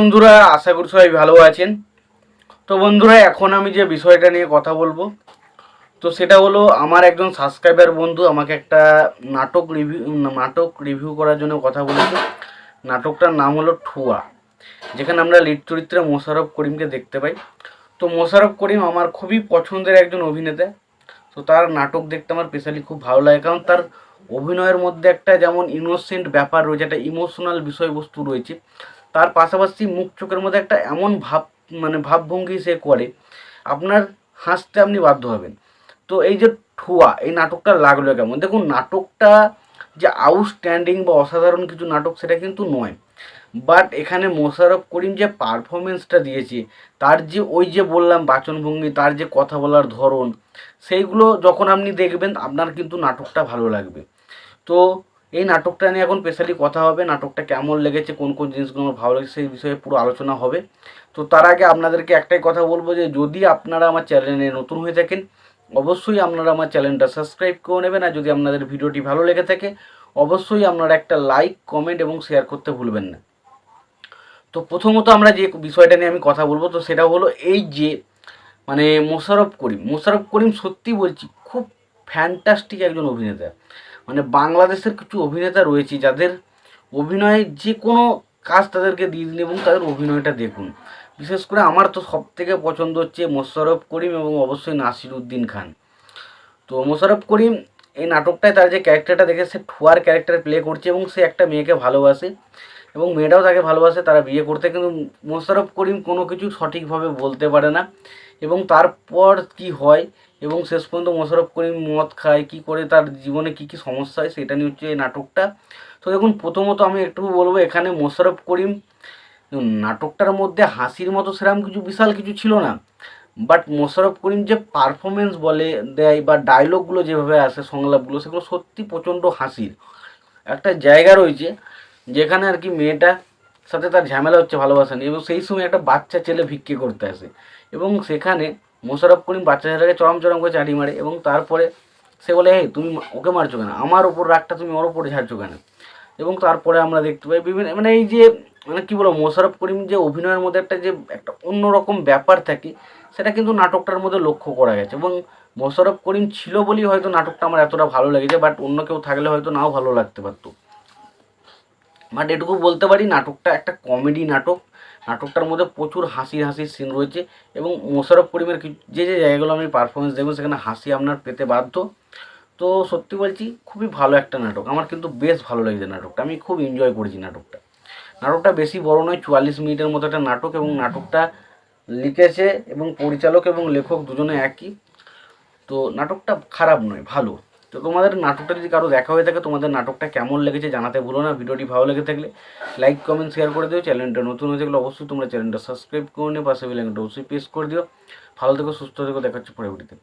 বন্ধুরা, আশা করি সবাই ভালো আছেন। তো বন্ধুরা, এখন আমি যে বিষয়টা নিয়ে কথা বলব, তো সেটা হলো আমার একজন সাবস্ক্রাইবার বন্ধু আমাকে একটা নাটক রিভিউ নাটক রিভিউ করার জন্য কথা বলেছে। নাটকটার নাম হলো ঠুয়া, যেখানে আমরা লিড চরিত্রে মোশারফ করিমকে দেখতে পাই। তো মোশারফ করিম আমার খুবই পছন্দের একজন অভিনেতা, তো তার নাটক দেখতে আমার স্পেশালি খুব ভালো লাগে। কারণ তার অভিনয়ের মধ্যে একটা যেমন ইনোসেন্ট ব্যাপার রয়েছে, একটা ইমোশনাল বিষয়বস্তু রয়েছে। তার পাশাপাশি মুখ চোখের মধ্যে একটা এমন ভাব মানে ভাবভঙ্গি সে করে, আপনার হাসতে আপনি বাধ্য হবেন। তো এই যে ঠুয়া, এই নাটকটা লাগল কেমন? দেখুন, নাটকটা যে আউটস্ট্যান্ডিং বা অসাধারণ কিছু নাটক সেটা কিন্তু নয়। বাট এখানে মোশারফ করিম যে পারফরমেন্সটা দিয়েছে, তার যে ওই যে বললাম বাচনভঙ্গি, তার যে কথা বলার ধরন, সেইগুলো যখন আপনি দেখবেন, আপনার কিন্তু নাটকটা ভালো লাগবে। তো এই নাটকটা নিয়ে এখন স্পেশালি কথা হবে, নাটকটা কেমন লেগেছে, কোন কোন জিনিসগুলো আমার ভালো লেগেছে সেই বিষয়ে পুরো আলোচনা হবে। তো তার আগে আপনাদেরকে একটাই কথা বলব যে, যদি আপনারা আমার চ্যানেলে নতুন হয়ে থাকেন, অবশ্যই আপনারা আমার চ্যানেলটা সাবস্ক্রাইব করে নেবেন, আর যদি আপনাদের ভিডিওটি ভালো লেগে থাকে, অবশ্যই আপনারা একটা লাইক কমেন্ট এবং শেয়ার করতে ভুলবেন না। তো প্রথমত আমরা যে বিষয়টা নিয়ে আমি কথা বলব, তো সেটা হলো এই যে মানে মোশারফ করিম মোশারফ করিম সত্যি বলছি, খুব ফ্যান্টাস্টিক একজন অভিনেতা। মানে বাংলাদেশের কিছু অভিনেতা রয়েছে যাদের অভিনয়ের যে কোনো কাজ তাদেরকে দিয়ে দিন এবং তাদের অভিনয়টা দেখুন। বিশেষ করে আমার তো সব থেকে পছন্দ হচ্ছে মোশারফ করিম এবং অবশ্যই নাসির উদ্দিন খান। তো মোশারফ করিম এই নাটকটায় তার যে ক্যারেক্টারটা দেখে সে ঠুয়ার ক্যারেক্টার প্লে করছে এবং সে একটা মেয়েকে ভালোবাসে। এবং মেয়েটাও তাকে ভালোবাসে, তারা বিয়ে করতে, কিন্তু মোশারফ করিম কোনো কিছু সঠিকভাবে বলতে পারে না। এবং তারপর কি হয়? এবং শেষ পর্যন্ত মোশারফ করিম মদ খায়, কি করে তার জীবনে কি কি সমস্যা হয় সেটা নিয়ে হচ্ছে এই নাটকটা। তো দেখুন, প্রথমত আমি একটু বলব, এখানে মোশাররফ করিম নাটকটার মধ্যে হাসির মতো সেরকম কিছু, বিশাল কিছু ছিল না। বাট মোশাররফ করিম যে পারফরমেন্স বলে, দেয় বা ডায়লগগুলো যেভাবে আসে সংলাপগুলো, সেগুলো সত্যি প্রচণ্ড হাসির। একটা জায়গা রয়েছে যেখানে আর কি মেয়েটা সাথে তার ঝামেলা হচ্ছে ভালোবাসা নিয়ে। এবং সেই সময় একটা বাচ্চা ছেলে ভিক্ষে করতে আসে। এবং সেখানে মোশারফ করিম বাচ্চা ছেলেটাকে চরম চরম করে চাটি মারে এবং তারপরে সে বলে হে তুমি ওকে মারছো কেন? আমার ওপর রাগটা তুমি ওর ওপরে ঝাড়ছো কেন? এবং তারপরে আমরা দেখতে পাই বিভিন্ন মানে এই যে মানে কী বলব মোশারফ করিম যে অভিনয়ের মধ্যে একটা যে একটা অন্যরকম ব্যাপার থাকে, সেটা কিন্তু নাটকটার মধ্যে লক্ষ্য করা গেছে। এবং মোশারফ করিম ছিল বলেই হয়তো নাটকটা আমার এতটা ভালো লেগেছে, বাট অন্য কেউ থাকলে হয়তো নাও ভালো লাগতে পারতো। বাট এটুকু বলতে পারি, নাটকটা একটা কমেডি নাটক। নাটকটার মধ্যে প্রচুর হাসি হাসির সিন রয়েছে এবং মোশারফ করিমের যে যে জায়গাগুলো আমি পারফরমেন্স দেখব সেখানে হাসি আপনার পেতে বাধ্য। তো সত্যি বলছি, খুবই ভালো একটা নাটক। আমার কিন্তু বেশ ভালো লেগেছে নাটকটা। আমি খুব এনজয় করেছি নাটকটা। নাটকটা বেশি বড় নয়, চুয়াল্লিশ মিনিটের মতো একটা নাটক এবং নাটকটা লিখেছে এবং পরিচালক এবং লেখক দুজনে একই। তো নাটকটা খারাপ নয়, ভালো। তো তোমাদের নাটকটা যদি কারও দেখা হয়ে থাকে, তোমাদের নাটকটা কেমন লেগেছে জানাতে ভুলো না। ভিডিওটি ভালো লেগে থাকলে লাইক কমেন্ট শেয়ার করে দিও। চ্যানেলটা নতুন হয়ে থাকলে অবশ্যই তোমরা চ্যানেলটা সাবস্ক্রাইব করে নিও। পাশে বেলাইকনটা অবশ্যই প্রেস করে দিও। ভালো থেকো, সুস্থ থেকো। পরে পরবর্তীতে।